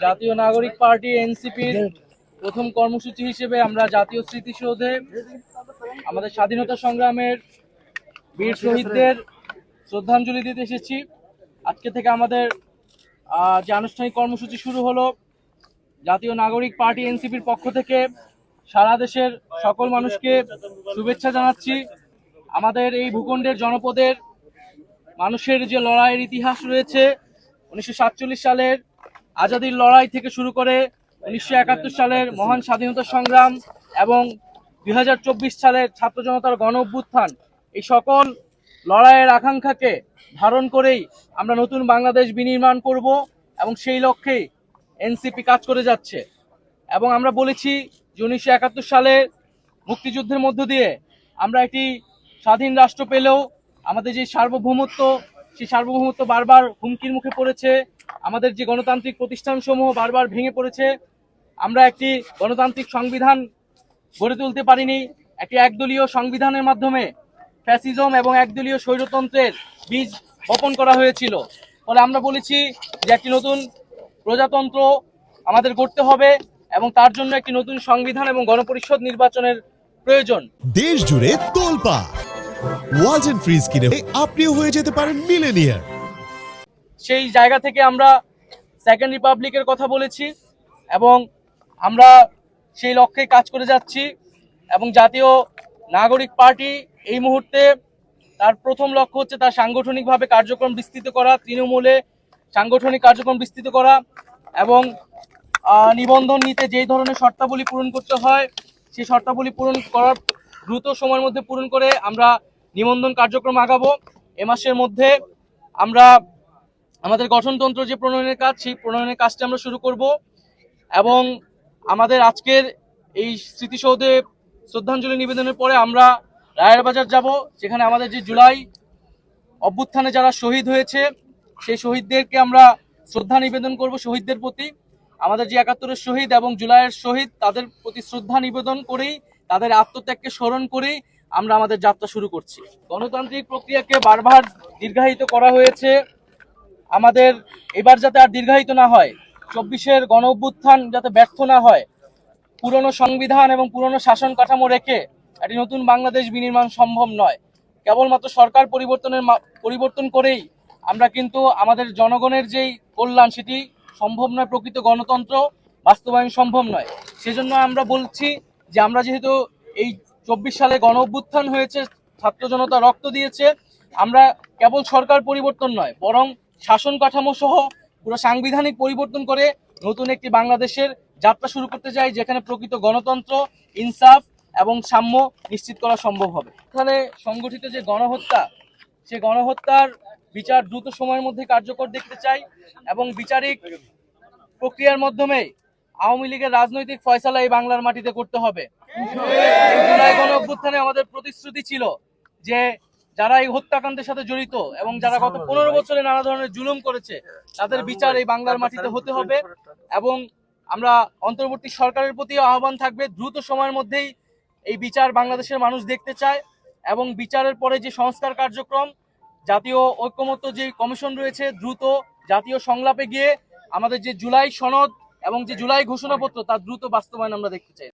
জাতীয় নাগরিক পার্টি, এনসিপির প্রথম কর্মসূচি হিসেবে আমরা জাতীয় স্মৃতিসৌধে আমাদের স্বাধীনতা সংগ্রামের বীর শহীদদের শ্রদ্ধাঞ্জলি দিতে এসেছি। আজকে থেকে আমাদের যে আনুষ্ঠানিক কর্মসূচি শুরু হলো, জাতীয় নাগরিক পার্টি, এনসিপির পক্ষ থেকে সারা দেশের সকল মানুষকে শুভেচ্ছা জানাচ্ছি। আমাদের এই ভূখণ্ডের জনপদের মানুষের যে লড়াইয়ের ইতিহাস রয়েছে, উনিশশো সাতচল্লিশ সালের আজাদির লড়াই থেকে শুরু করে উনিশশো একাত্তর সালের মহান স্বাধীনতা সংগ্রাম এবং দুই হাজার চব্বিশ সালের ছাত্র জনতার গণ অভ্যুত্থান, এই সকল লড়াইয়ের আকাঙ্ক্ষাকে ধারণ করেই আমরা নতুন বাংলাদেশ বিনির্মাণ করব এবং সেই লক্ষ্যেই এনসিপি কাজ করে যাচ্ছে। এবং আমরা বলেছি যে উনিশশো একাত্তর সালে মুক্তিযুদ্ধের মধ্য দিয়ে আমরা একটি স্বাধীন রাষ্ট্র পেলেও আমাদের যে সার্বভৌমত্ব, সেই সার্বভৌমত্ব বারবার হুমকির মুখে পড়েছে। আমাদের যে গণতান্ত্রিক প্রতিষ্ঠানসমূহ বারবার ভেঙে পড়েছে, আমরা একটি গণতান্ত্রিক সংবিধান গড়ে তুলতে পারিনি, একটি একদলীয় সংবিধানের মাধ্যমে ফ্যাসিজম এবং একদলীয় স্বৈরতন্ত্রের বীজ বপন করা হয়েছিল। ফলে আমরা বলেছি যে একটি নতুন প্রজাতন্ত্র আমাদের গড়তে হবে এবং তার জন্য একটি নতুন সংবিধান এবং গণপরিষদ নির্বাচনের প্রয়োজন। দেশ জুড়ে তোলপা ওয়ালটন ফ্রিজ কিনে আপনিও হয়ে যেতে পারেন মিলেনিয়ার সেই জায়গা থেকে আমরা সেকেন্ড রিপাবলিকের কথা বলেছি এবং আমরা সেই লক্ষ্যে কাজ করে যাচ্ছি এবং জাতীয় নাগরিক পার্টি এই মুহূর্তে তার প্রথম লক্ষ্য হচ্ছে তার সাংগঠনিকভাবে কার্যক্রম বিস্তৃত করা, তৃণমূলে সাংগঠনিক কার্যক্রম বিস্তৃত করা এবং নিবন্ধন নিতে যেই ধরনের শর্তাবলী পূরণ করতে হয়, সেই শর্তাবলী পূরণ করার দ্রুত সময়ের মধ্যে পূরণ করে আমরা নিবন্ধন কার্যক্রম আগাবো। এ মাসের মধ্যে আমরা আমাদের গঠনতন্ত্র যে প্রণয়নের কাজ, সেই প্রণয়নের কাজটি আমরা শুরু করব এবং আমাদের আজকের এই স্মৃতিসৌধে শ্রদ্ধাঞ্জলি নিবেদনের পরে আমরা রায়ের বাজার যাব, যেখানে আমাদের যে জুলাই অভ্যুত্থানে যারা শহীদ হয়েছে, সেই শহীদদেরকে আমরা শ্রদ্ধা নিবেদন করব শহীদদের প্রতি। আমাদের যে একাত্তরের শহীদ এবং জুলাইয়ের শহীদ, তাদের প্রতি শ্রদ্ধা নিবেদন করেই, তাদের আত্মত্যাগকে স্মরণ করেই আমরা আমাদের যাত্রা শুরু করছি। গণতান্ত্রিক প্রক্রিয়াকে বারবার দীর্ঘায়িত করা হয়েছে। আমাদের এবার যাতে আর দীর্ঘায়িত না হয়, চব্বিশের গণ অভ্যুত্থান যাতে ব্যর্থ না হয়, পুরনো সংবিধান এবং পুরনো শাসন কাঠামো রেখে একটি নতুন বাংলাদেশ বিনির্মাণ সম্ভব নয়। কেবলমাত্র সরকার পরিবর্তনের পরিবর্তন করেই আমরা কিন্তু আমাদের জনগণের যেই কল্যাণ, সেটি সম্ভব নয়, প্রকৃত গণতন্ত্র বাস্তবায়ন সম্ভব নয়। সেজন্য আমরা বলছি যে আমরা যেহেতু এই চব্বিশ সালে গণ অভ্যুত্থান হয়েছে, ছাত্র জনতা রক্ত দিয়েছে, আমরা কেবল সরকার পরিবর্তন নয়, বরং শাসন কাঠামো সহ পুরো সাংবিধানিক পরিবর্তন করে নতুন একটি বাংলাদেশের যাত্রা শুরু করতে চাই, যেখানে প্রকৃত গণতন্ত্র, ইনসাফ এবং সাম্য নিশ্চিত করা সম্ভব হবে। এখানে সংগঠিত যে গণহত্যা, সে গণহত্যার বিচার দ্রুত সময়ের মধ্যে কার্যকর দেখতে চাই এবং বিচারিক প্রক্রিয়ার মাধ্যমে আওয়ামী লীগের রাজনৈতিক ফয়সালা এই বাংলার মাটিতে করতে হবে। জুলাই গণ অভ্যুত্থানে আমাদের প্রতিশ্রুতি ছিল যে যারা এই হত্যাকাণ্ডের সাথে জড়িত এবং যারা গত পনেরো বছরে নানা ধরনের জুলুম করেছে তাদের বিচার এই বাংলার মাটিতে হতে হবে এবং আমরা অন্তর্বর্তী সরকারের প্রতি আহ্বান থাকবে দ্রুত সময়ের মধ্যেই এই বিচার বাংলাদেশের মানুষ দেখতে চায় এবং বিচারের পরে যে সংস্কার কার্যক্রম জাতীয় ঐক্যমত্য যে কমিশন রয়েছে দ্রুত জাতীয় সংলাপে গিয়ে আমাদের যে জুলাই সনদ এবং যে জুলাই ঘোষণাপত্র তার দ্রুত বাস্তবায়ন আমরা দেখতে চাই।